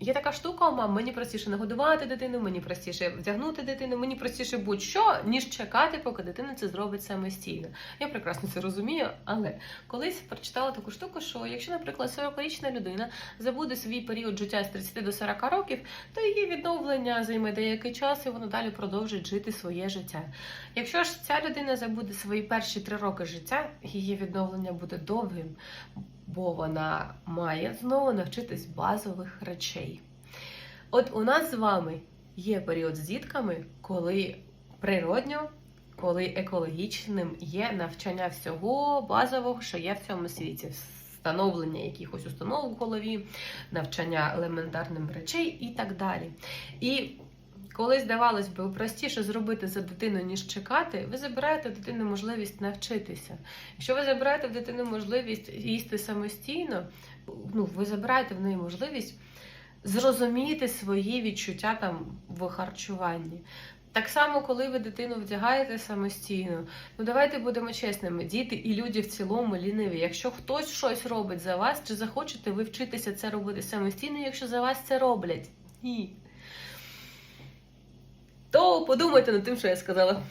Є така штука, мам, мені простіше нагодувати дитину, мені простіше вдягнути дитину, мені простіше будь-що, ніж чекати, поки дитина це зробить самостійно. Я прекрасно це розумію, але колись прочитала таку штуку, що якщо, наприклад, 40-річна людина забуде свій період життя з 30 до 40 років, то її відновлення займе деякий час, і вона далі продовжить жити своє життя. Якщо ж ця людина забуде свої перші три роки життя, її відновлення буде довгим, бо вона має знову навчитись базових речей. От у нас з вами є період з дітками, коли природньо, коли екологічним є навчання всього базового, що є в цьому світі. Встановлення якихось установ в голові, навчання елементарним речей і так далі. І коли здавалось би простіше зробити за дитину, ніж чекати, ви забираєте в дитини можливість навчитися. Якщо ви забираєте в дитину можливість їсти самостійно, ну ви забираєте в неї можливість зрозуміти свої відчуття там в харчуванні. Так само, коли ви дитину вдягаєте самостійно, ну давайте будемо чесними, діти і люди в цілому ліниві. Якщо хтось щось робить за вас, чи захочете ви вчитися це робити самостійно, якщо за вас це роблять? Ні. То подумайте над тим, що я сказала.